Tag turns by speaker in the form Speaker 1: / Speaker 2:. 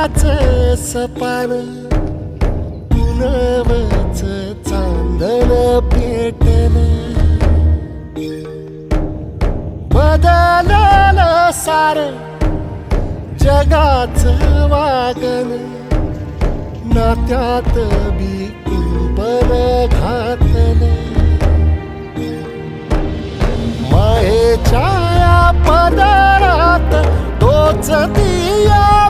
Speaker 1: सपान पुनवच चांदन पेटल बदललं सार जगाच वागन नात्यात बी कुंपण घातलं मायेच्या या पदरात तोच दिया